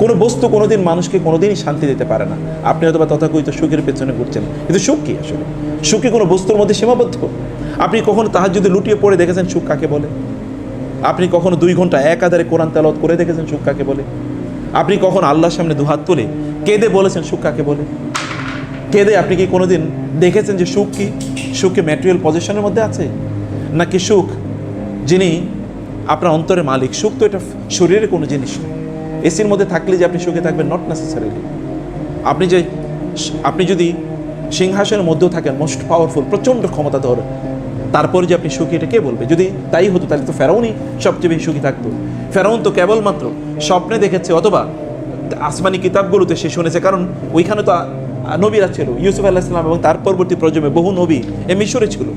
কোনো বস্তু কোনোদিন মানুষকে কোনোদিনই শান্তি দিতে পারে না। আপনি হয়তো বা তথাকথিত সুখের পেছনে ঘুরছেন, কিন্তু সুখ কি আসলে? সুখ কি কোনো বস্তুর মধ্যে সীমাবদ্ধ? আপনি কখনো তাহার যদি লুটিয়ে পড়ে দেখেছেন সুখ কাকে বলে? আপনি কখনো দুই ঘণ্টা এক আধারে কোরআন তেলাওয়াত করে দেখেছেন সুখ কাকে বলে? আপনি কখন আল্লাহর সামনে দুহাত তুলে কেঁদে বলেছেন সুখ কাকে বলে? কেঁদে আপনি কি কোনোদিন দেখেছেন যে সুখ কি? সুখ ম্যাটেরিয়াল পজিশনের মধ্যে আছে? নাকি সুখ যিনি আপনার অন্তরের মালিক? সুখ তো এটা শরীরের কোনো জিনিস না। এসির মধ্যে থাকলে যে আপনি সুখে থাকবেন নট নেসেসারিলি আপনি যে, আপনি যদি সিংহাসনের মধ্যেও থাকেন মোস্ট পাওয়ারফুল প্রচণ্ড ক্ষমতা ধর তারপরে যে আপনি সুখী, এটা কে বলবে? যদি তাই হতো, তাহলে তো ফেরাউনই সবচেয়ে বেশি সুখী থাকতো। ফেরাউন তো কেবলমাত্র স্বপ্নে দেখেছে, অথবা আসমানি কিতাবগুলোতে সে শুনেছে, কারণ ওইখানে তো নবীরা ছিল, ইউসুফ আল্লাহিসাম এবং তার পরবর্তী প্রজন্মে বহু নবী এ মিশরে ছিল।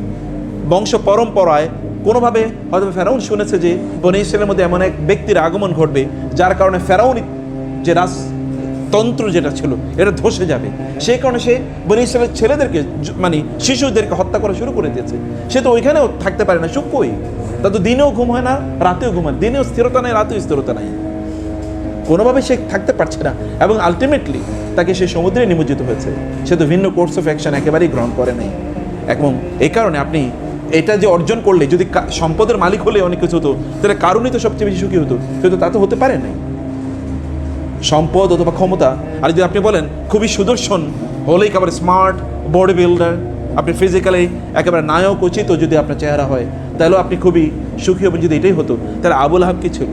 বংশ পরম্পরায় কোনোভাবে হয়তো ফেরাউন শুনেছে যে বনি ইসরায়েলের মধ্যে এমন এক ব্যক্তির আগমন ঘটবে, যার কারণে ফেরাউন যে রাজতন্ত্র যেটা ছিল, এটা ধসে যাবে। সেই কারণে সে বনি ইসরায়েলের ছেলেদেরকে মানে শিশুদেরকে হত্যা করা শুরু করে দিয়েছে। সে তো ওইখানেও থাকতে পারে না সুখ কই? তা তো দিনেও ঘুম হয় না, রাতেও ঘুম হয় দিনেও স্থিরতা নাই, রাতেও স্থিরতা নাই। কোনোভাবে সে থাকতে পারছে না, এবং আলটিমেটলি তাকে সে সমুদ্রে নিমজ্জিত হয়েছে। সে তো ভিন্ন কোর্স অফ অ্যাকশন একেবারেই গ্রহণ করে নাই। এবং এই কারণে আপনি এটা যে অর্জন করলে, যদি সম্পদের মালিক হলে অনেক কিছু হতো, তাহলে কারণই তো সবচেয়ে বেশি সুখী হতো। কিন্তু তা তো হতে পারে নাই। সম্পদ অথবা ক্ষমতা, আর যদি আপনি বলেন খুবই সুদর্শন, হলেই একেবারে স্মার্ট বডি বিল্ডার আপনি ফিজিক্যালি একেবারে নায়ক উচিত যদি আপনার চেহারা হয়, তাহলেও আপনি খুবই সুখী হবেন যদি এটাই হতো। তাহলে আবুল আহাব কি ছিল?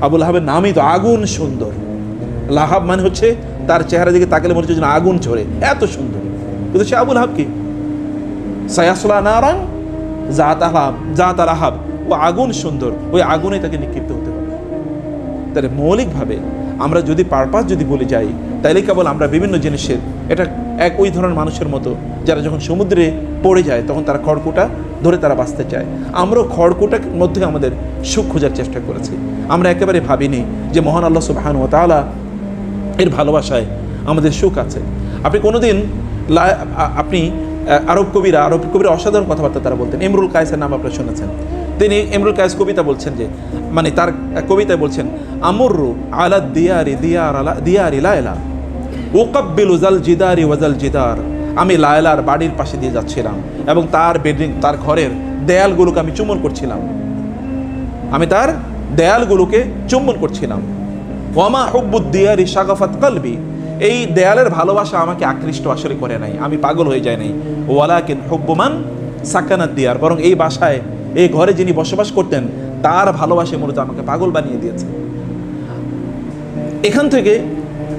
আবুল আহাবের নামই তো আগুন সুন্দর। লাহাব মানে হচ্ছে তার চেহারা দিকে তাকালে মনে হচ্ছে আগুন ঝরে। এত সুন্দর। কিন্তু সে আবুল আহাব কি? সায়াসলা নারাং জাত আহাব ও আগুন সুন্দর, ওই আগুনে তাকে নিক্ষিপ্ত হতে হবে। তাহলে মৌলিকভাবে আমরা যদি পারপাস যদি বলে যাই তাহলে কেবল আমরা বিভিন্ন জিনিসের, এটা এক ওই ধরনের মানুষের মতো, যারা যখন সমুদ্রে পড়ে যায়, তখন তারা খড়কুটা ধরে তারা বাঁচতে চায়। আমরাও খড়কুটার মধ্যে আমাদের সুখ খোঁজার চেষ্টা করেছি। আমরা একেবারে ভাবিনি যে মহান আল্লাহ সুবাহান ও তাআলা এর ভালোবাসায় আমাদের সুখ আছে। আপনি কোনোদিন আপনি আরব কবিরা আরব কবিরা অসাধারণ কথাবার্তা তারা বলতেন। ইমরুল কায়েসের নাম আপনারা শুনেছেন। তিনি এমরুল কায়েস কবিতা বলছেন যে মানে তার কবিতায় বলছেন, আমরু আলা দিয়ারি দিয়ার আলা, দিয়ারি লায়লা ওকাব্বিল উজাল জিদারি ওয়াজাল জিদার, আমি লায়লার বাড়ির পাশে দিয়ে যাচ্ছিলাম এবং তার বিল্ডিং তার ঘরের দেয়ালগুলোকে আমি চুম্বন করছিলাম। আমি তার দেয়ালগুলোকে চুম্বন করছিলাম। ওয়ামা হুব্বুদ্দিয়ারি শাগাফাত কলবি এই দেয়ালের ভালোবাসা আমাকে আকৃষ্ট আসলে করে নাই। আমি পাগল হয়ে যায় নাই। ওয়ালাকিন হুব্বুমান সাকানাত দিয়ার। বরং এই বাসায়, এই ঘরে যিনি বসবাস করতেন, তার ভালোবাসা মূলত আমাকে পাগল বানিয়ে দিয়েছে। এখান থেকে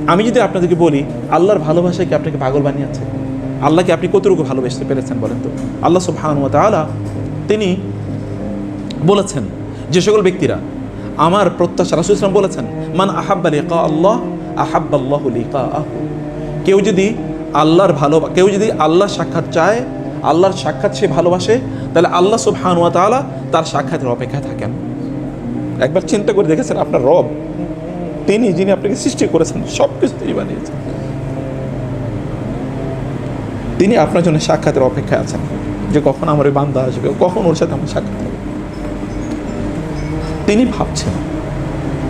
আমি যদি আপনাদেরকে বলি, আল্লাহর ভালোবাসা কি আপনাকে পাগল বানিয়েছে? আল্লাহকে আপনি কতটুকু ভালোবাসতে পেরেছেন বলেন তো? আল্লাহ সুবহানাহু ওয়া তাআলা তিনি বলেছেন যে সকল ব্যক্তিরা, আমার প্রত্যাশা রাসূল ইসলাম বলেছেন, মান আহাব্বা লিকা আল্লাহ আহাব্বাল্লাহু লিকা কেউ যদি আল্লাহর ভালো, কেউ যদি আল্লাহর সাক্ষাৎ চায়, আল্লাহর সাক্ষাৎ সে ভালোবাসে, তাহলে আল্লাহ সুবহানাহু ওয়া তাআলা তার সাক্ষাতের অপেক্ষায় থাকেন। একবার চিন্তা করে দেখেছেন আপনার রব? তিনি যিনি আপনাকে সৃষ্টি করেছেন সব কিছু তিনি বানিয়েছেন। তিনি আপনার জন্য সাক্ষাতের অপেক্ষায় আছেন। যে কখন আমার ওই বান্দা আসবে কখন ওর সাথে আমার সাক্ষাৎ হবে। তিনি ভাবছেন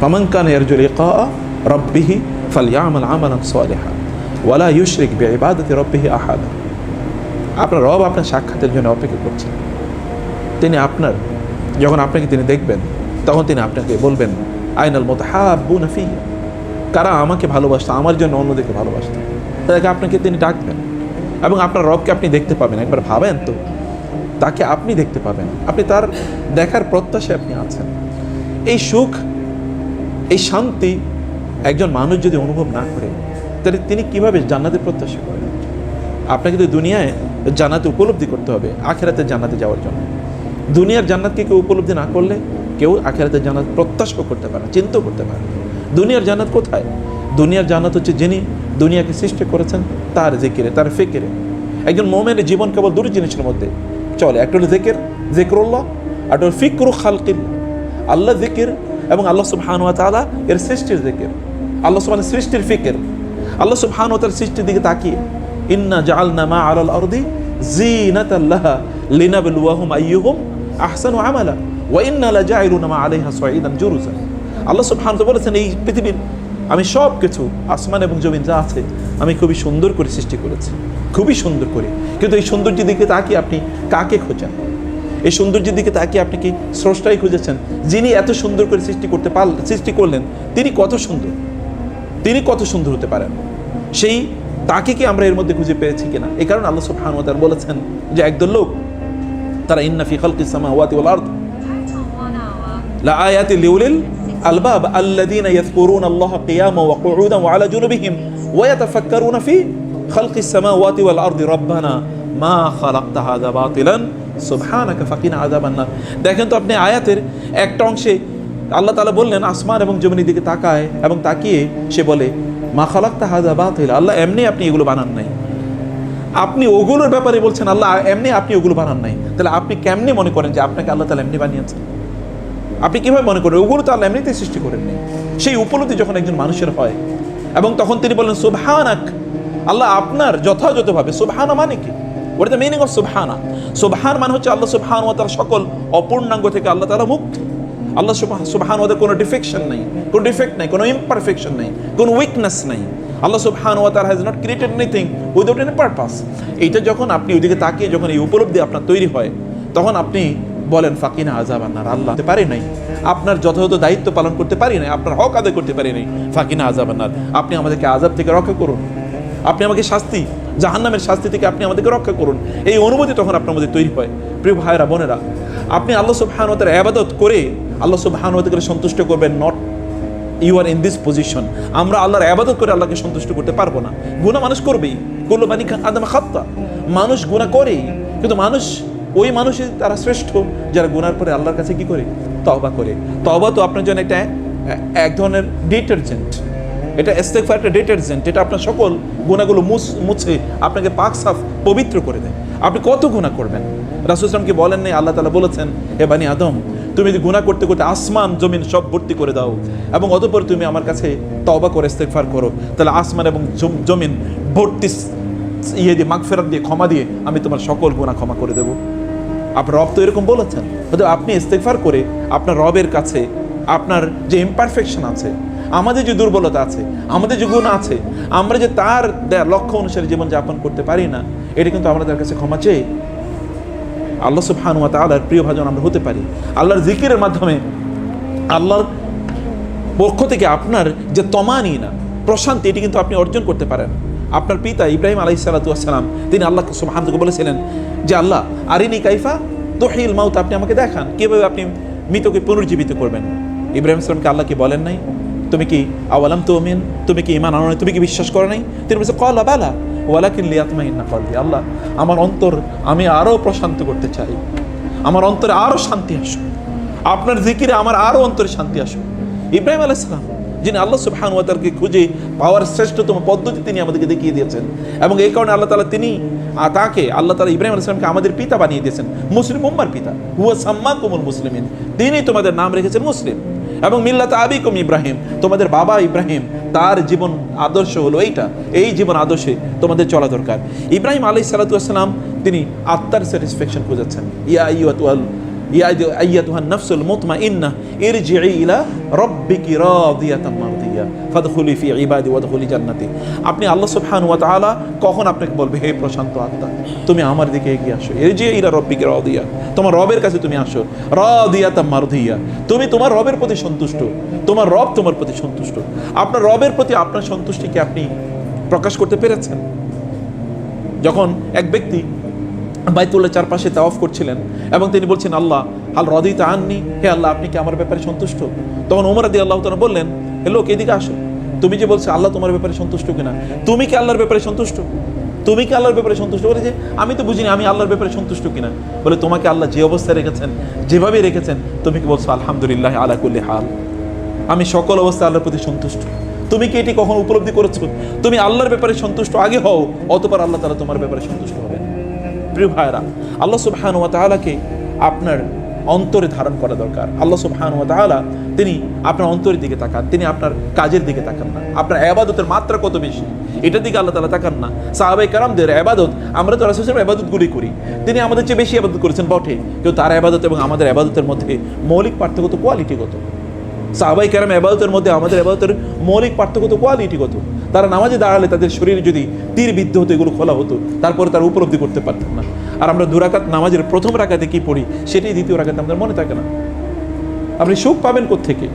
ফামান কান ইয়ারজু লিকা রাব্বিহি ফালইআমাল আমালান সালিহা ওয়ালা ইউশরিক বিইবাদাতি রাব্বিহি আহাদা আপনার রব আপনার সাক্ষাতের জন্য অপেক্ষা করছেন। তিনি আপনার, যখন আপনাকে তিনি দেখবেন, তখন তিনি আপনাকে বলবেন, আইনাল মুতাহাব্বুনা ফিয়া কারা আমাকে ভালোবাসত? আমার জন্য অন্যদেরকে ভালোবাসত। তাদেরকে আপনাকে তিনি ডাকবেন? এবং আপনার রবকে আপনি দেখতে পাবেন। একবার ভাবেন তো, তাকে আপনি দেখতে পাবেন। আপনি তার দেখার প্রত্যাশায় আপনি আছেন। এই সুখ, এই শান্তি একজন মানুষ যদি অনুভব না করে, তাহলে তিনি কীভাবে জান্নাতের প্রত্যাশা করেন? আপনাকে তো দুনিয়ায় জান্নাতে উপলব্ধি করতে হবে, আখেরাতে জান্নাতে যাওয়ার জন্য। দুনিয়ার জান্নাতকে কেউ উপলব্ধি না করলে কেউ আখেরাতে জান্নাত প্রত্যাশাও করতে পারে না, চিন্তাও করতে পারে দুনিয়ার জান্নাত কোথায়? দুনিয়ার জান্নাত হচ্ছে যিনি দুনিয়াকে সৃষ্টি করেছেন, তার জেকিরে, তার ফিকিরে। একজন মোমেনের জীবন কেবল দুটি জিনিসের মধ্যে। চলে, একটা হলো জেকের, জেকরুল্লাহ একটা হলো ফিকরু খালকিল্লা আল্লাহ জিকির এবং আল্লাহ সুবহানু ওয়া তাআলা এর সৃষ্টির জিকির। আল্লাহ সুবহানের সৃষ্টির ফিকির। আল্লাহ সুবহানু ওয়া তাআলার সৃষ্টির দিকে তাকিয়ে, ইন্না জাআলনা মা আলাল আরদি জিনাতাল লাহা লিনাবলুয়াহুম আইয়ুহুম আহসানু আমালা, ওয়া ইন্না লাজাইলুনা মা আলাইহা সাঈদান জুরুজা আল্লাহ সুবহানাহু ওয়া তাআলা বলেছেন, এই পৃথিবীর আমি সব কিছু আসমান এবং জমিন যা আছে, আমি খুবই সুন্দর করে সৃষ্টি করেছি, খুবই সুন্দর করে। কিন্তু এই সৌন্দর্যের দিকে তাকিয়ে আপনি কাকে খোঁজেন? এই সৌন্দর্যের দিকে তাকিয়ে আপনি কি স্রষ্টাই খুঁজেছেন? যিনি এত সুন্দর করে সৃষ্টি করতে পারলেন সৃষ্টি করলেন, তিনি কত সুন্দর? তিনি কত সুন্দর হতে পারেন? সেই তাকে কি আমরা এর মধ্যে খুঁজে পেয়েছি কিনা? এই কারণে আল্লাহ সুবহানাহু ওয়া তাআলা বলেছেন যে একদল লোক, তারা ইন্না ফি খালকিস সামাওয়াতি ওয়াল আরদ। লা আয়াতি লিউলিল আলবাব আল্লাযীনা ইয়াযকুরুনা আল্লাহ কিয়ামা ওয়া কুউদান ওয়া আলা জুনুবিহিম ওয়া ইয়াতাফাক্কারুনা ফি খালকিস সামাওয়াতি ওয়াল আরদি। রব্বানা মা খালাকতা হাযা বাতিলান, সুবহানাকা ফাকিনা আযাবান নার। দেখেন তো আপনি আয়াতের একটা অংশে আল্লাহ তাআলা বললেন, আসমান এবং জমিনের দিকে তাকায় এবং তাকিয়ে সে বলে, মা খালাকতা হাযা বাতিল, আল্লাহ এমনি আপনি এগুলো বানান নাই। আপনি ওগুলোর ব্যাপারে বলছেন, আল্লাহ এমনি আপনি ওগুলো বানান নাই। তাহলে আপনি কেমনি মনে করেন যে আপনাকে আল্লাহ তালা এমনি বানিয়েছেন? আপনি কীভাবে মনে করেন, ওগুলো তো আল্লাহ এমনিতেই সৃষ্টি করেননি সেই উপলব্ধি যখন একজন মানুষের হয়, এবং তখন তিনি বলেন সুবহানাক, আল্লাহ আপনার যথাযথভাবে, সুবহানা মানে কি? ওটা মিনিং অফ সুবহানা? সুবহান মানে হচ্ছে আল্লাহ সুবহান ও তার সকল অপূর্ণাঙ্গ থেকে আল্লাহ তালা মুক্ত। আল্লাহ সুবহান ওদের কোনো ডিফেকশন নাই, কোনো ডিফেক্ট নাই, কোনো ইমপারফেকশন নাই, কোনো উইকনেস নাই। আল্লাহ সুবহান ওয়া তাআলা has not created anything without any purpose এইটা যখন আপনি ওইদিকে তাকিয়ে যখন এই উপলব্ধি আপনার তৈরি হয়, তখন আপনি বলেন, ফাকিনা আজাব আন্নার আল্লাহ করতে পারি নাই। আপনার যথাযথ দায়িত্ব পালন করতে পারি নাই, আপনার হক আদায় করতে পারি নাই। ফাকিনা আজাব আন্নার আপনি আমাদেরকে আজাব থেকে রক্ষা করুন। আপনি আমাকে শাস্তি, জাহান্নামের শাস্তি থেকে আপনি আমাদেরকে রক্ষা করুন। এই অনুভূতি তখন আপনার মধ্যে তৈরি হয়। প্রিয় ভাইয়েরা, বোনেরা আপনি আল্লাহ সুবহানুয়াতের আবাদত করে আল্লাহ সুবহানুয়াতকে সন্তুষ্ট করবেন not you are in this position আমরা আল্লাহর আবাদত করে আল্লাহকে সন্তুষ্ট করতে পারব না। গুণা মানুষ করবেই। করল বানি আদম খাত্তা। মানুষ গুণা করেই। কিন্তু মানুষ, ওই মানুষই তারা শ্রেষ্ঠ, যারা গুনার পরে আল্লাহর কাছে কি করে? তওবা করে। তওবা তো আপনার জন্য একটা, এক ধরনের ডিটারজেন্ট এটা ইস্তেগফার একটা ডিটারজেন্ট এটা আপনার সকল গুণাগুলো মুছে আপনাকে পাক সাফ পবিত্র করে দেয়। আপনি কত গুণা করবেন? রাসুল ইসলামকে বলেন নাই? আল্লাহ তালা বলেছেন, হে বানি আদম, তুমি যদি গুণা করতে করতে আসমান, জমিন সব ভর্তি করে দাও এবং অতপর তুমি আমার কাছে তওবা করে, ইস্তেগফার করো, তাহলে আসমান এবং জমিন ভর্তি ইয়ে দিয়ে, মাগফেরাত দিয়ে, ক্ষমা দিয়ে আমি তোমার সকল গুণা ক্ষমা করে দেবো। আপনার রব তো এরকম বলেছেন। হয়তো আপনি ইস্তেগফার করে আপনার রবের কাছে আপনার যে ইমপারফেকশন আছে, আমাদের যে দুর্বলতা আছে, আমাদের যে গুণ আছে, আমরা যে তার লক্ষ্য অনুসারে জীবনযাপন করতে পারি না, এটা কিন্তু আমরা তার কাছে ক্ষমা চেয়ে আল্লাহ সুবহান ওয়া তাআলার প্রিয় ভাজন আমরা হতে পারি। আল্লাহর জিকিরের মাধ্যমে আল্লাহর পক্ষ থেকে আপনার যে তমানি না, প্রশান্তি, এটি কিন্তু আপনি অর্জন করতে পারেন। আপনার পিতা ইব্রাহিম আলাই সালাতাম তিনি আল্লাহ সুবহানকে বলেছিলেন যে, আল্লাহ, আরিনি কাইফা তোহিল মাউত আপনি আমাকে দেখান, কীভাবে আপনি মৃতকে পুনর্জীবিত করবেন। ইব্রাহিম ইসলামকে আল্লাহ কি বলেন নাই? তুমি কি আওয়ালাম তো মিন? তুমি কি ইমান আনো? তুমি কি বিশ্বাস করো নাই? তিনি বলছে কলা বালা ওয়ালাকিন লিয়াতমা ইন্না কলবি, আল্লাহ, আমার অন্তর আমি আরও প্রশান্ত করতে চাই। আমার অন্তরে আরও শান্তি আসুক। আপনার জিকিরে আমার আরও অন্তরে শান্তি আসুক। ইব্রাহিম আলাইসালাম যিনি আল্লাহ সুবহান ওয়াতারকে খুঁজে পাওয়ার শ্রেষ্ঠতম পদ্ধতি তিনি আমাদেরকে দেখিয়ে দিয়েছেন। এবং এই কারণে আল্লাহ তালা তিনি তাকে, আল্লাহ তালা ইব্রাহিম আলাইসলামকে আমাদের পিতা বানিয়ে দিয়েছেন। মুসলিম উম্মার পিতা, হুয়া সাম্মা কুমুল মুসলিমিন। তিনি তোমাদের নাম রেখেছেন মুসলিম। এবং মিল্লাত আবিকুম ইব্রাহিম, তোমাদের বাবা ইব্রাহিম, তার জীবন আদর্শ হলো এইটা। এই জীবন আদর্শে তোমাদের চলা দরকার। ইব্রাহিম আলি সালাতাম তিনি আত্মার স্যাটিসফ্যাকশন খুঁজেছেন ইয়া ইয়াতুয়াল ইয়া আইয়াতুহান নাফসুল মুতমাইন্না ইরজিই ইলা রাব্বিকি রাদিয়াতাম মারদিয়া ফাদখুলি ফি ইবাদি ওয়াদখুলি জান্নাতি। আপনি আল্লাহ সুবহানাহু ওয়া তাআলা কখন আপনাকে বলবে, হে প্রশান্ত আত্মা, তুমি আমার দিকে এগিয়ে আসো। ইরজিই ইলা রাব্বিকি রাদিয়া। তোমার রবের কাছে তুমি আসো। রাদিয়াতাম মারদিয়া। তুমি তোমার রবের প্রতি সন্তুষ্ট। তোমার রব তোমার প্রতি সন্তুষ্ট। আপনার রবের প্রতি আপনার সন্তুষ্টিকে আপনি প্রকাশ করতে পেরেছেন? যখন এক ব্যক্তি বাইতুল্লাহ চারপাশে তাওয়াফ করছিলেন এবং তিনি বলছেন, আল্লাহ, হাল রদিতা আননি? হে আল্লাহ, আপনি কি আমার ব্যাপারে সন্তুষ্ট? তখন ওমর আদি আল্লাহ তালা বললেন লোক, এদিকে আসো। তুমি যে বলছো আল্লাহ তোমার ব্যাপারে সন্তুষ্ট কিনা, তুমি কি আল্লাহর ব্যাপারে সন্তুষ্ট? তুমি কি আল্লাহর ব্যাপারে সন্তুষ্ট? বলে যে, আমি তো বুঝিনি আমি আল্লাহর ব্যাপারে সন্তুষ্ট কিনা। বলে, তোমাকে আল্লাহ যে অবস্থায় রেখেছেন যেভাবে রেখেছেন, তুমি কি বলছো, আলহামদুলিল্লাহ আলা কুল্লি হাল আমি সকল অবস্থায় আল্লাহর প্রতি সন্তুষ্ট। তুমি কি এটি কখন উপলব্ধি করেছ? তুমি আল্লাহর ব্যাপারে সন্তুষ্ট আগে হও, অতপর আল্লাহ তালা তোমার ব্যাপারে সন্তুষ্ট হবে প্রিয় ভাইরা আল্লাহ সুবহান ওয়া আপনার অন্তরে ধারণ করা দরকার। আল্লাহ সুবহান ওয়া তাআলা তিনি আপনার অন্তরের দিকে তাকান, তিনি আপনার কাজের দিকে তাকান না। আপনার আবাদতের মাত্রা কত বেশি? এটার দিকে আল্লাহ তাআলা তাকান না। সাহাবাই কারামদের আবাদত আমরা তো রাসূলের আবাদতগুলি করি। তিনি আমাদের চেয়ে বেশি আবাদত করেছেন বটে। কিন্তু তার আবাদত এবং আমাদের আবাদতের মধ্যে মৌলিক পার্থক্য তো কোয়ালিটিগত সাহাবাই কেরাম এবাদতের মধ্যে আমাদের এবাদতের মৌলিক পার্থক্য তো কোয়ালিটিগত তারা নামাজে দাঁড়ালে তাদের শরীরে যদি তীর বিদ্ধ হতো, এগুলো খোলা হতো, তারপরে তারা উপলব্ধি করতে পারতাম না। আর আমরা দুরাকাত নামাজের প্রথম রাকাতে কি পড়ি? সেটাই দ্বিতীয় রাকাতে আমাদের মনে থাকে না। আপনি সুখ পাবেন থেকে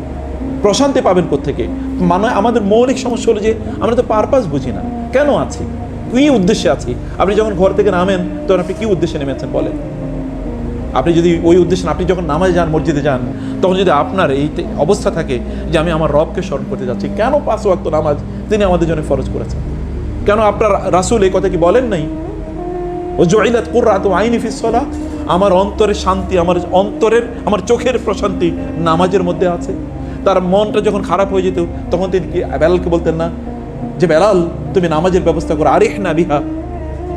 প্রশান্তি পাবেন থেকে মানে আমাদের মৌলিক সমস্যা হলো যে আমরা তো পারপাস বুঝি না। কেন আছি? কি উদ্দেশ্যে আছি? আপনি যখন ঘর থেকে নামেন, তখন আপনি কী উদ্দেশ্যে নেমেছেন বলেন? আপনি যদি ওই উদ্দেশ্যে আপনি যখন নামাজে যান, মসজিদে যান, তখন যদি আপনার এই অবস্থা থাকে যে আমি আমার রবকে স্মরণ করতে যাচ্ছি, কেন পাঁচ ওয়াক্ত নামাজ তিনি আমাদের জন্য ফরজ করেছেন? কেন আপনার রাসূল এই কথা কি বলেন নাই? ও জয়লাত কুর্রাত আইনি ফিসলা আমার অন্তরের শান্তি, আমার অন্তরের, আমার চোখের প্রশান্তি নামাজের মধ্যে আছে। তার মনটা যখন খারাপ হয়ে যেত, তখন তিনি কি বেলালকে বলতেন না, যে বেলাল, তুমি নামাজের ব্যবস্থা করো আরেহ না বিহা।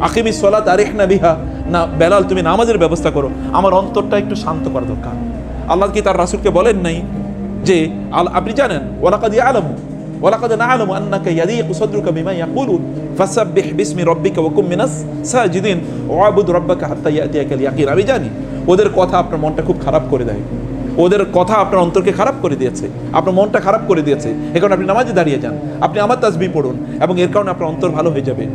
আকিমি সলাত আরেহ না বিহা। না, বেলাল, তুমি নামাজের ব্যবস্থা করো। আমার অন্তরটা একটু শান্ত করা দরকার। আল্লাহ কি তার রাসুলকে বলেন নাই যে, আল- আপনি জানেন ওলাকাদি আলমু আমি জানি, ওদের কথা আপনার মনটা খুব খারাপ করে দেয়। ওদের কথা আপনার অন্তরকে খারাপ করে দিয়েছে। আপনার মনটা খারাপ করে দিয়েছে। আপনি নামাজে দাঁড়িয়ে যান। আপনি আমার তাজবি পড়ুন এবং এর কারণে আপনার অন্তর ভালো হয়ে যাবে।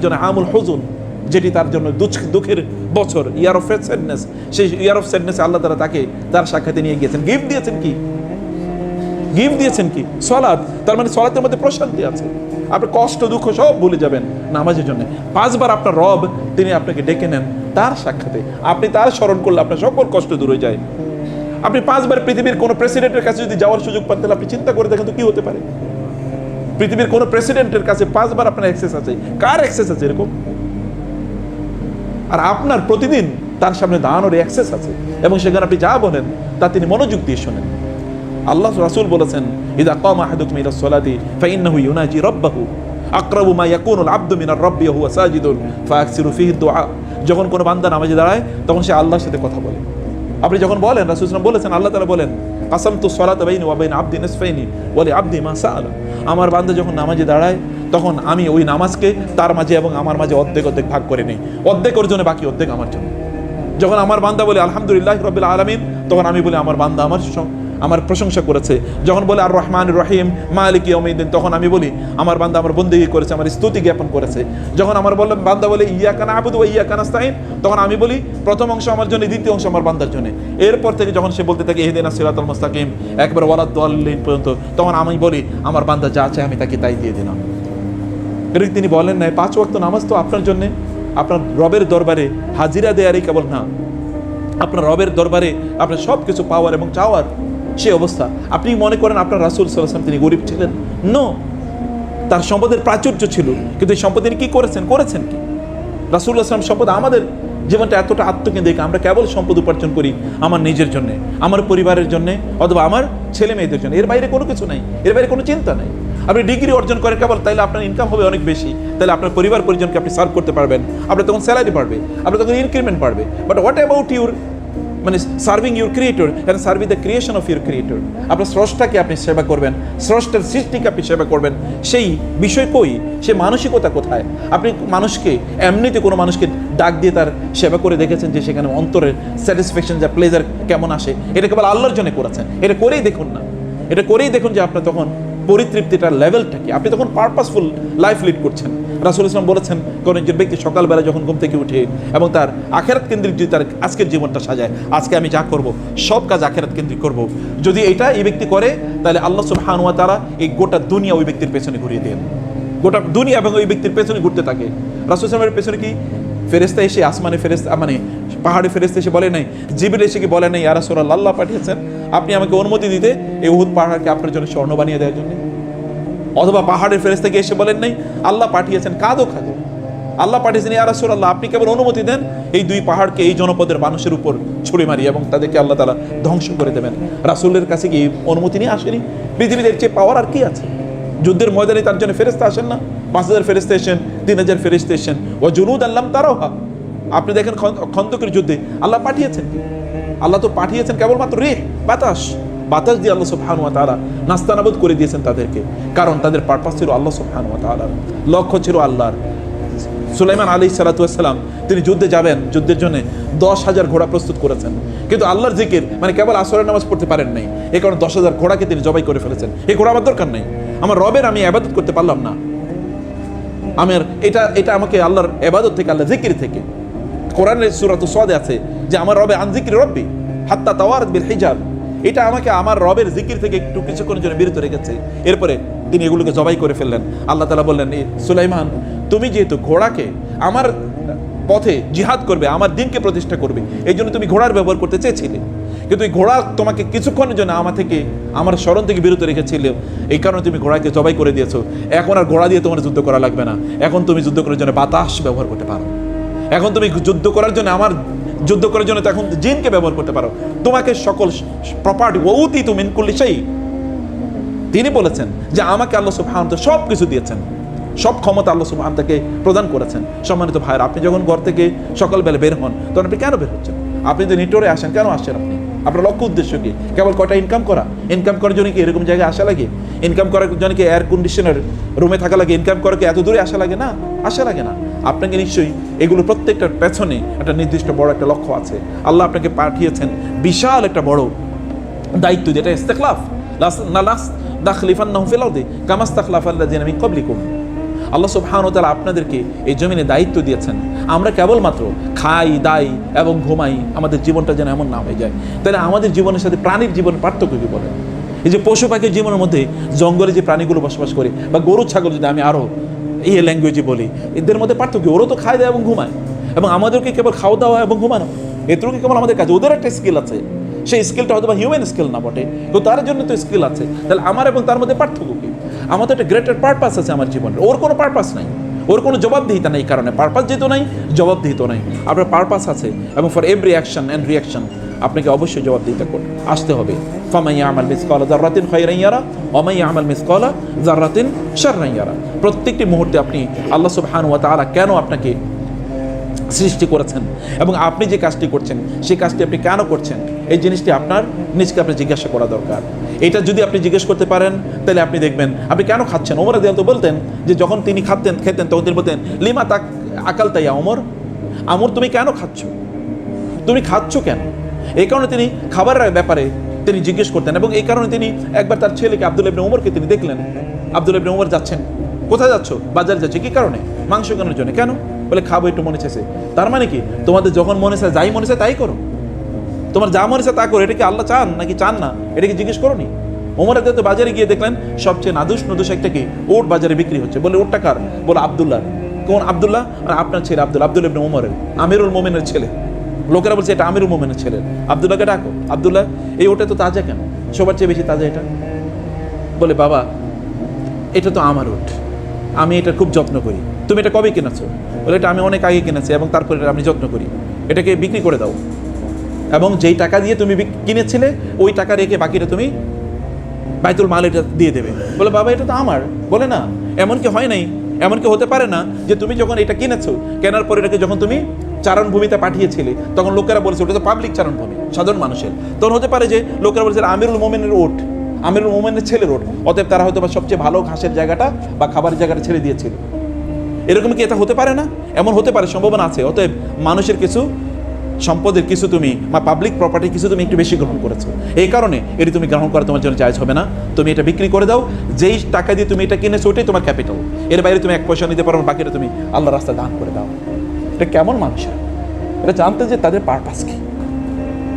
জন্য আমুল হজুন, যেটি তার জন্য দুঃখের বছর ইয়ার অফ স্যাডনেস সেই ইয়ার অফ স্যাডনেস আল্লাহ তারা তাকে তার সাক্ষাতে নিয়ে গিয়েছেন। গিফট দিয়েছেন কি? গিফট দিয়েছেন কি? সলাদ তার মানে সলাতের মধ্যে প্রশান্তি আছে। আপনি কষ্ট, দুঃখ সব ভুলে যাবেন নামাজের জন্য। পাঁচবার আপনার রব, তিনি আপনাকে ডেকে নেন তার সাক্ষাতে। আপনি তার স্মরণ করলে আপনার সকল কষ্ট দূর যায়। আপনি পাঁচবার পৃথিবীর কোনো প্রেসিডেন্টের কাছে যদি যাওয়ার সুযোগ পান, তাহলে আপনি চিন্তা করে দেখেন তো কি হতে পারে। পৃথিবীর কোনো প্রেসিডেন্টের কাছে পাঁচবার আপনার অ্যাক্সেস আছে। কার অ্যাক্সেস আছে এরকম? আর আপনার প্রতিদিন তার সামনে দাঁড়ানোর অ্যাক্সেস আছে। এবং সেখানে আপনি যা বলেন, তা তিনি মনোযোগ দিয়ে শোনেন। আল্লাহ রাসূল বলেছেন, ইদা কামা আহাদুকুম ইলা সলাতি ফাইন্নাহু ইউনাজি রাব্বাহু, আকরাবু মা ইয়াকুনুল আবদু মিনার রাব্বি হুয়া সাজিদুন, ফায়াকসিরু ফিহি দুআ যখন কোনো বান্দা নামাজে দাঁড়ায়, তখন সে আল্লাহর সাথে কথা বলে। আপনি যখন বলেন, রাসূল বলেছেন, আল্লাহ তাআলা বলেন, কাসামতু সলাতা বাইনি ওয়া বাইনা আবদি নিসফাইনি ওয়া লি আবদি মা সাআলা। আমার বান্দা যখন নামাজে দাঁড়ায়, তখন আমি ওই নামাজকে তার মাঝে এবং আমার মাঝে অর্ধেক অর্ধেক ভাগ করে নিই। অর্ধেক ওর জন্য বাকি অর্ধেক আমার জন্য। যখন আমার বান্দা বলে, আলহামদুলিল্লাহ রবিল আলমিন, তখন আমি বলি, আমার বান্দা আমার আমার প্রশংসা করেছে। যখন বলে আর রহমান রহিম, মালিক ইয়মিদ্দিন তখন আমি বলি, আমার বান্দা আমার বন্দিগি করেছে, আমার স্তুতি জ্ঞাপন করেছে। যখন আমার বললাম বান্দা বলে ইয়া কানা আবুদু ও ইয়া কানাস্তাইন তখন আমি বলি, প্রথম অংশ আমার জন্য, দ্বিতীয় অংশ আমার বান্দার জন্য। এরপর থেকে যখন সে বলতে থাকে এহেদিনা সিরাতুল মুস্তাকিম, একবার ওয়ালাদ পর্যন্ত, তখন আমি বলি, আমার বান্দা যা চায়, আমি তাকে তাই দিয়ে দিলাম। এর তিনি বলেন নাই, পাঁচ ওয়াক্ত নামাজ তো আপনার জন্য, আপনার রবের দরবারে হাজিরা দেয়ারই কেবল না। আপনার রবের দরবারে আপনার সব কিছু পাওয়ার এবং চাওয়ার সে অবস্থা। আপনি মনে করেন আপনার রাসুল সাল্লাম তিনি গরিব ছিলেন? নো তার সম্পদের প্রাচুর্য ছিল। কিন্তু এই সম্পদ তিনি কি করেছেন? করেছেন কি? রাসুল্লাহ সম্পদ আমাদের জীবনটা এতটা আত্মকেন্দ্রিক আমরা কেবল সম্পদ উপার্জন করি আমার নিজের জন্য, আমার পরিবারের জন্য, অথবা আমার ছেলে মেয়েদের জন্য। এর বাইরে কোনো কিছু নাই। এর বাইরে কোনো চিন্তা নাই। আপনি ডিগ্রি অর্জন করেন কেবল তাহলে আপনার ইনকাম হবে অনেক বেশি। তাহলে আপনার পরিবার পরিজনকে আপনি সার্ভ করতে পারবেন। আপনার তখন স্যালারি বাড়বে। আপনার তখন ইনক্রিমেন্ট বাড়বে। বাট হোয়াট অ্যাবাউট ইউর মানে serving your creator and serving the creation of your creator আপনার স্রষ্টাকে আপনি সেবা করবেন, স্রষ্টার সৃষ্টিকে আপনি সেবা করবেন। সেই বিষয় কই? সে মানসিকতা কোথায়? আপনি মানুষকে, এমনিতে কোনো মানুষকে ডাক দিয়ে তার সেবা করে দেখেছেন যে সেখানে অন্তরের স্যাটিসফ্যাকশন যা প্লেজার কেমন আসে? এটা কেবল আল্লাহর জন্য করেছেন। এটা করেই দেখুন না। এটা করেই দেখুন যে আপনার তখন পরিতৃপ্তিটার লেভেলটা কি? আপনি তখন পারপাসফুল লাইফ লিড করছেন। রাসুল ইসলাম বলেছেন, কোন একজন ব্যক্তি সকালবেলা যখন ঘুম থেকে উঠে এবং তার আখেরাত কেন্দ্রিক যদি তার আজকের জীবনটা সাজায়, আজকে আমি যা করব, সব কাজ আখেরাত কেন্দ্রিক করব। যদি এটা এই ব্যক্তি করে, তাহলে আল্লাহ সুবহানুয়া তারা এই গোটা দুনিয়া ওই ব্যক্তির পেছনে ঘুরিয়ে দেন। গোটা দুনিয়া এবং ওই ব্যক্তির পেছনে ঘুরতে থাকে। রাসুল ইসলামের পেছনে কি? ফেরেস্তা এসে আসমানে ফেরেস্তা মানে পাহাড়ে ফেরেস্তা এসে বলে নাই জিবিল এসে কি বলে নাই আরা সোরা আল্লাহ পাঠিয়েছেন? আপনি আমাকে অনুমতি দিতে এই উহুদ পাহাড়কে আপনার জন্য স্বর্ণ বানিয়ে দেওয়ার জন্য? অথবা পাহাড়ের ফেরেস্তা গিয়ে এসে বলেন নাই? আল্লাহ পাঠিয়েছেন কাঁদো খাদো। আল্লাহ পাঠিয়েছেন, ইয়া রাসূলুল্লাহ, আপনি কেবল অনুমতি দেন, এই দুই পাহাড়কে এই জনপদের মানুষের উপর ছুড়ে মারি এবং তাদেরকে আল্লাহ তালা ধ্বংস করে দেবেন। রাসূলের কাছে কি অনুমতি নিয়ে আসেনি? পৃথিবীতে এর চেয়ে পাওয়ার আর কি আছে? যুদ্ধের ময়দানে তার জন্য ফেরেস্তা আসেন না? পাঁচ হাজার ফেরেস্তা এসেন তিন হাজার ফেরেস্তা এসেন ও জুনুদ আল্লাম তারাও হা আপনি দেখেন খন- খন্দকের যুদ্ধে আল্লাহ পাঠিয়েছেন আল্লাহ তো পাঠিয়েছেন কেবলমাত্র রে বাতাস। বাতাস দিয়ে আল্লাহ সুবহানু ওয়া তাআলা নাস্তানাবুদ করে দিয়েছেন তাদেরকে। কারণ তাদের পারপাস ছিল আল্লাহ সুবহানু ওয়া তাআলার। লক্ষ্য ছিল আল্লাহর। সুলাইমান আলী সালাতাম তিনি যুদ্ধে যাবেন, যুদ্ধের জন্য দশ হাজার ঘোড়া প্রস্তুত করেছেন। কিন্তু আল্লাহর জিকির মানে কেবল আসরের নামাজ পড়তে পারেন নাই। এই কারণে দশ হাজার ঘোড়াকে তিনি জবাই করে ফেলেছেন। এই ঘোড়া আমার দরকার নেই। আমার রবের আমি আবাদত করতে পারলাম না। আমার এটা এটা আমাকে আল্লাহর এবাদত থেকে আল্লাহ জিকির থেকে কোরআনের সুরাত সদে আছে যে আমার রবে আনজিকির রব্বি, হাত্তা তাওয়ার বিল হিজাব। এটা আমাকে আমার রবের জিকির থেকে একটু কিছুক্ষণের জন্য বিরত রেখেছে। এরপরে তিনি এগুলোকে জবাই করে ফেললেন। আল্লাহ তালা বললেন, "এ সুলাইমান, তুমি যেহেতু ঘোড়াকে আমার পথে জিহাদ করবে, আমার দিনকে প্রতিষ্ঠা করবে, এই জন্য তুমি ঘোড়ার ব্যবহার করতে চেয়েছিলে। কিন্তু এই ঘোড়া তোমাকে কিছুক্ষণের জন্য আমার থেকে, আমার স্মরণ থেকে বিরত রেখেছিল। এই কারণে তুমি ঘোড়াকে জবাই করে দিয়েছ। এখন আর ঘোড়া দিয়ে তোমার যুদ্ধ করা লাগবে না। এখন তুমি যুদ্ধ করার জন্য বাতাস ব্যবহার করতে পারো। এখন তুমি যুদ্ধ করার জন্য, আমার যুদ্ধ করার জন্য এখন জিনকে ব্যবহার করতে পারো। তোমাকে সকল প্রপার্টি ওউতি তুমি সেই তিনি বলেছেন যে আমাকে আল্লাহ সুবহান সব কিছু দিয়েছেন। সব ক্ষমতা আল্লাহ সুবহান তাকে প্রদান করেছেন। সম্মানিত ভাইয়ের, আপনি যখন ঘর থেকে সকালবেলা বের হন, তখন আপনি কেন বের হচ্ছেন? আপনি যদি নিটোরে আসেন, কেন আসছেন আপনি? আপনার লক্ষ্য উদ্দেশ্য কি? কেবল কটা ইনকাম করা? ইনকাম করার জন্য কি এরকম জায়গায় আসা লাগে? ইনকাম করার জন্য কি এয়ার কন্ডিশনার রুমে থাকা লাগে? ইনকাম করা কি এত দূরে আসা লাগে? না, আসা লাগে না। আপনাকে নিশ্চয়ই এগুলো প্রত্যেকটার পেছনে একটা নির্দিষ্ট বড় একটা লক্ষ্য আছে। আল্লাহ আপনাকে পাঠিয়েছেন বিশাল একটা বড় দায়িত্ব যেটা ইস্তেখলাফ। লাস না, লাস আল্লাহ দিন আমি আপনাদেরকে এই জমিনে দায়িত্ব দিয়েছেন। আমরা কেবলমাত্র খাই, দাই এবং ঘুমাই, আমাদের জীবনটা যেন এমন না হয়ে যায়। তাহলে আমাদের জীবনের সাথে প্রাণীর জীবন পার্থক্য কি বলে এই যে পশু পাখির জীবনের মধ্যে জঙ্গলে যে প্রাণীগুলো বসবাস করে বা গরু, ছাগল যদি আমি আরও এই ল্যাঙ্গুয়েজে বলি। এদের মধ্যে পার্থক্য ওরও তো খায়, দেয় এবং ঘুমায়। এবং আমাদেরকে কেবল খাওয়া দাওয়া এবং ঘুমানো। এটুকু কেবল আমাদের কাছে ওদের একটা স্কিল আছে। সেই স্কিলটা হয়তো বা হিউম্যান স্কিল না বটে, তো তার জন্য তো স্কিল আছে। তাহলে আমার এবং তার মধ্যে পার্থক্য কি? আমার তো একটা গ্রেটার পারপাস আছে আমার জীবনে ওর কোনো পারপাস নাই। ওর কোনো জবাবদিহিতা নেই কারণে। পারপাস যেহেতু নাই জবাবদিহিত নাই। আপনার পারপাস আছে এবং for every action and reaction আপনাকে অবশ্যই জবাবদিহিতা করতে আসতে হবে। ফামাইয়া আমাল মিসকলা জাররাতিন খৈরাইয়ারা অমাইয়া আমাল মিসকলা জাররাতিন শাররাইয়ারা প্রত্যেকটি মুহূর্তে আপনি আল্লাহ সুবহান ওয়া তাআলা কেন আপনাকে সৃষ্টি করেছেন এবং আপনি যে কাজটি করছেন, সেই কাজটি আপনি কেন করছেন, এই জিনিসটি আপনার নিজকে আপনি জিজ্ঞাসা করা দরকার। এটা যদি আপনি জিজ্ঞেস করতে পারেন, তাহলে আপনি দেখবেন, আপনি কেন খাচ্ছেন? ওমর দিয়াল তো বলতেন যে যখন তিনি খাতেন, খেতেন, তখন তিনি বলতেন, লিমা তাক আকাল তাইয়া ওমর? আমর, তুমি কেন খাচ্ছ? তুমি খাচ্ছ কেন? এই কারণে তিনি খাবারের ব্যাপারে তিনি জিজ্ঞেস করতেন এবং এই কারণে তিনি একবার তার ছেলেকে আব্দুল ইবনে ওমরকে তিনি দেখলেন। আব্দুল ইবনে ওমর যাচ্ছেন। কোথায় যাচ্ছ? বাজারে যাচ্ছে। কি কারণে? মাংস কেনার জন্য। কেন? বলে, খাব, একটু মনে চেয়েছে তার মানে কি? তোমাদের যখন মনে চায়, যাই মনে চায়, তাই করো। তোমার যা মনে চায়, তা করো। এটা কি আল্লাহ চান নাকি চান না? এটা কি জিজ্ঞেস করো নি? ওমরের তো বাজারে গিয়ে দেখলেন, সবচেয়ে নাদুস নদুস একটা কি? ওট বাজারে বিক্রি হচ্ছে। বলে ওটটা কার? বলে আবদুল্লাহ কোন আবদুল্লাহ? আর আপনার ছেলে আব্দুল আব্দুল ইবনে ওমরের আমিরুল মোমেনের ছেলে। লোকেরা বলছে, এটা আমিরুল মোমেনের ছেলে। আবদুল্লাহকে ডাকো। আবদুল্লাহ, এই ওটা তো তাজা কেন? সবার চেয়ে বেশি তাজা এটা? বলে, বাবা, এটা তো আমার ওট। আমি এটা খুব যত্ন করি। তুমি এটা কবে কিনেছো? বলে, এটা আমি অনেক আগে কিনেছি এবং তারপরে আমি যত্ন করি। এটাকে বিক্রি করে দাও। এবং যেই টাকা দিয়ে তুমি কিনেছিলে, ওই টাকা রেখে বাকিটা তুমি বাইতুল মাল এটা দিয়ে দেবে। বলে, বাবা, এটা তো আমার। বলে, না, এমন কি হয় নাই? এমন কি হতে পারে না যে তুমি যখন এটা কিনেছো, কেনার পরে এটাকে যখন তুমি চারণভূমিতে পাঠিয়েছিলে, তখন লোকেরা বলেছে, ওটা তো পাবলিক চারণভূমি, সাধারণ মানুষের। তখন হতে পারে যে, লোকেরা বলেছে, আমিরুল মোমেনের ওট আমিরুল মোমেনের ছেলের ওট অতএব তারা হয়তো বা সবচেয়ে ভালো ঘাসের জায়গাটা বা খাবারের জায়গাটা ছেড়ে দিয়েছিল। এরকম কি এটা হতে পারে না? এমন হতে পারে, সম্ভাবনা আছে। অতএব মানুষের কিছু সম্পদের কিছু তুমি বা পাবলিক প্রপার্টি কিছু তুমি একটু বেশি গ্রহণ করেছ। এই কারণে এটি তুমি গ্রহণ করা তোমার জন্য জায়জ হবে না। তুমি এটা বিক্রি করে দাও। যেই টাকা দিয়ে তুমি এটা কিনেছো, ওটাই তোমার ক্যাপিটাল এর বাইরে তুমি এক পয়সা নিতে পারো বাকিটা তুমি আল্লাহ রাস্তা দান করে দাও। এটা কেমন মানুষ? এটা জানতে যে তাদের পারপাস কি?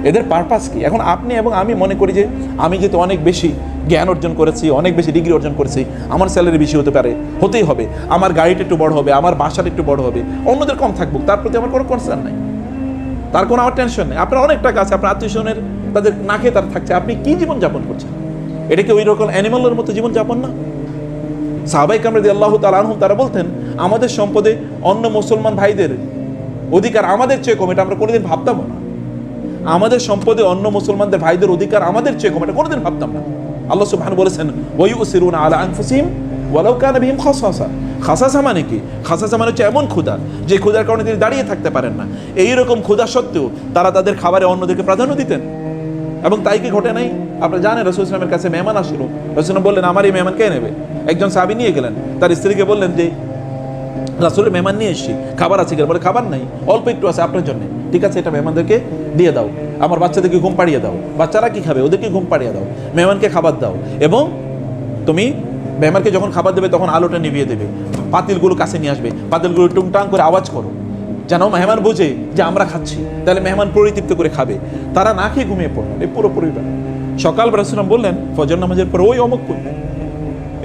এদের পারপাস কি? এখন আপনি এবং আমি মনে করি যে আমি যেহেতু অনেক বেশি জ্ঞান অর্জন করেছি, অনেক বেশি ডিগ্রি অর্জন করেছি, আমার স্যালারি বেশি হতে পারে, হতেই হবে। আমার গাড়িটা একটু বড় হবে, আমার বাসাটা একটু বড় হবে, অন্যদের কম থাকব, তার প্রতি আমার কোনো কনসার্ন নাই। তার কোনো আমার টেনশন নেই। আপনার অনেক টাকা আছে, আপনার আত্মীয় স্বজনের তাদের না খেয়ে তার থাকছে। আপনি কী জীবনযাপন করছেন? এটা কি ওই রকম অ্যানিমালের মতো জীবনযাপন না? সাহাবাই কামরাদি আল্লাহ তালানহুম তারা বলতেন, আমাদের সম্পদে অন্য মুসলমান ভাইদের অধিকার আমাদের চেয়ে কম, এটা আমরা কোনোদিন ভাবতাম না। আমাদের সম্পদে অন্য মুসলমানদের ভাইদের অধিকার আমাদের চেয়ে কম, এটা কোনোদিন ভাবতাম না। আল্লাহ সুবহান বলেছেন ওয়ু সিরুন আলা আনফুসিম ওয়ালাউ কানা বিহিম খাসাসা। খাসাসা মানে কি? খাসাসা মানে হচ্ছে এমন ক্ষুধা, যে ক্ষুধার কারণে তিনি দাঁড়িয়ে থাকতে পারেন না। এই রকম ক্ষুধা সত্ত্বেও তারা তাদের খাবারে অন্যদেরকে প্রাধান্য দিতেন। এবং তাই কি ঘটে নাই? আপনারা জানেন, রসুল ইসলামের কাছে মেহমান আসলো। রসুল বললেন আমার এই মেহমান কে নেবে? একজন সাবি নিয়ে গেলেন। তার স্ত্রীকে বললেন যে রাসুলের মেহমান নিয়ে এসছি। খাবার আছে কিনা? বলে, খাবার নাই, অল্প একটু আছে আপনার জন্য। ঠিক আছে, এটা মেহমানদেরকে দিয়ে দাও। আমার বাচ্চাদেরকে ঘুম পাড়িয়ে দাও। বাচ্চারা কি খাবে? ওদেরকে ঘুম পাড়িয়ে দাও। মেহমানকে খাবার দাও। এবং তুমি মেহমানকে যখন খাবার দেবে, তখন আলোটা নিভিয়ে দেবে। পাতিলগুলো কাছে নিয়ে আসবে। পাতিলগুলো টুংটাং করে আওয়াজ করো। যেন মেহমান বোঝে যে আমরা খাচ্ছি। তাহলে মেহমান পরিতৃপ্ত করে খাবে। তারা না খেয়ে ঘুমিয়ে পড়ল এই পুরো পরিবার। সকাল রাসুলাম বললেন, ফজর নামাজের পর ওই অমুক করবে।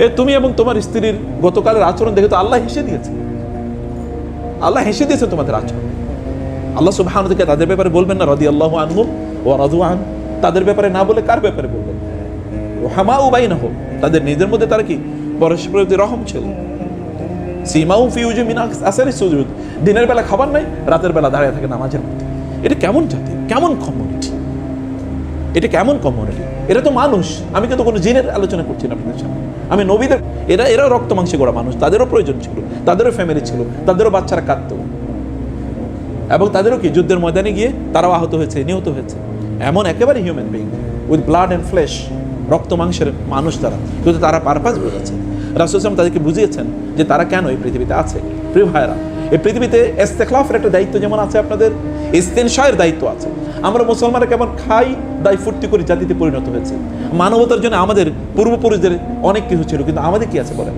এ তুমি এবং তোমার স্ত্রীর গতকালের আচরণ দেখে তো আল্লাহ হেসে দিয়েছে। আল্লাহ হেসে দিয়েছে তোমাদের আচরণ। আল্লাহ সুবহান থেকে তাদের ব্যাপারে বলবেন না রদি আল্লাহ আনহু ও রাজু আন। তাদের ব্যাপারে না বলে কার ব্যাপারে বলবেন? হামা উবাই বাই না হোক তাদের নিজের মধ্যে তারা কি? পরস্পর রহম ছিল? সীমাও ফিউজে মিনা আসারি সুজুদ। দিনের বেলা খাবার নাই, রাতের বেলা দাঁড়িয়ে থাকে নামাজের মধ্যে। এটা কেমন জাতি? কেমন কমিউনিটি এটা কেমন কমিউনিটি এটা তো মানুষ। আমি কিন্তু কোনো জিনের আলোচনা করছি না আপনাদের সামনে। আমি নবীদের এরা এরাও রক্ত মাংসে করা মানুষ। তাদেরও প্রয়োজন ছিল। তাদেরও ফ্যামিলি ছিল। তাদেরও বাচ্চারা কাঁদতো। এবং তাদেরও কি? যুদ্ধের ময়দানে গিয়ে তারাও আহত হয়েছে, নিহত হয়েছে। এমন একেবারে human being with blood and flesh রক্ত মাংসের মানুষ তারা। কিন্তু তারা পারপাস বুঝেছে রাসুলাম তাদেরকে বুঝিয়েছেন যে তারা কেন এই পৃথিবীতে আছে? প্রিয় ভাইরা এই পৃথিবীতে এস্তেখলাফের একটা দায়িত্ব যেমন আছে আপনাদের, ইস্তেনশায়ের দায়িত্ব আছে। আমরা মুসলমানরা কেমন খাই দায় ফুর্তি করি জাতিতে পরিণত হয়েছে। মানবতার জন্য আমাদের পূর্বপুরুষদের অনেক কিছু ছিল, কিন্তু আমাদের কি আছে বলেন?